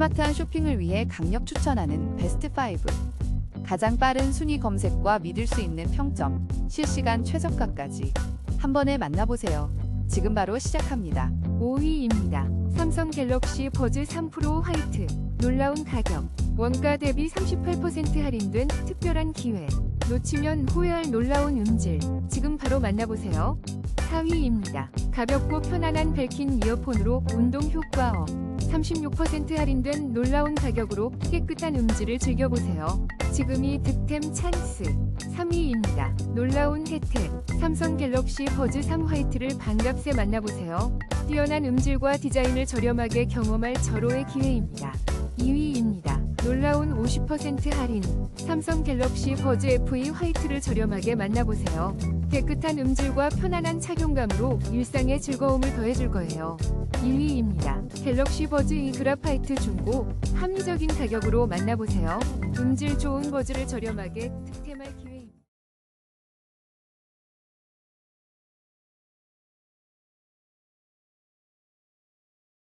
스마트한 쇼핑을 위해 강력 추천하는 베스트 5. 가장 빠른 순위 검색과 믿을 수 있는 평점, 실시간 최저가까지 한 번에 만나보세요. 지금 바로 시작합니다. 5위입니다. 삼성 갤럭시 버즈 3 프로 화이트. 놀라운 가격. 원가 대비 38% 할인된 특별한 기회. 놓치면 후회할 놀라운 음질. 지금 바로 만나보세요. 4위입니다. 가볍고 편안한 벨킨 이어폰으로 운동 효과업. 36% 할인된 놀라운 가격으로 깨끗한 음질을 즐겨보세요. 지금이 득템 찬스. 3위입니다. 놀라운 혜택. 삼성 갤럭시 버즈 3 화이트를 반값에 만나보세요. 뛰어난 음질과 디자인을 저렴하게 경험할 절호의 기회입니다. 2위입니다. 놀라운 50% 할인. 삼성 갤럭시 버즈 FE 화이트를 저렴하게 만나보세요. 깨끗한 음질과 편안한 착용감으로 일상의 즐거움을 더해줄 거예요. 1위입니다. 갤럭시 버즈 E 그라파이트 중고 합리적인 가격으로 만나보세요. 음질 좋은 버즈를 저렴하게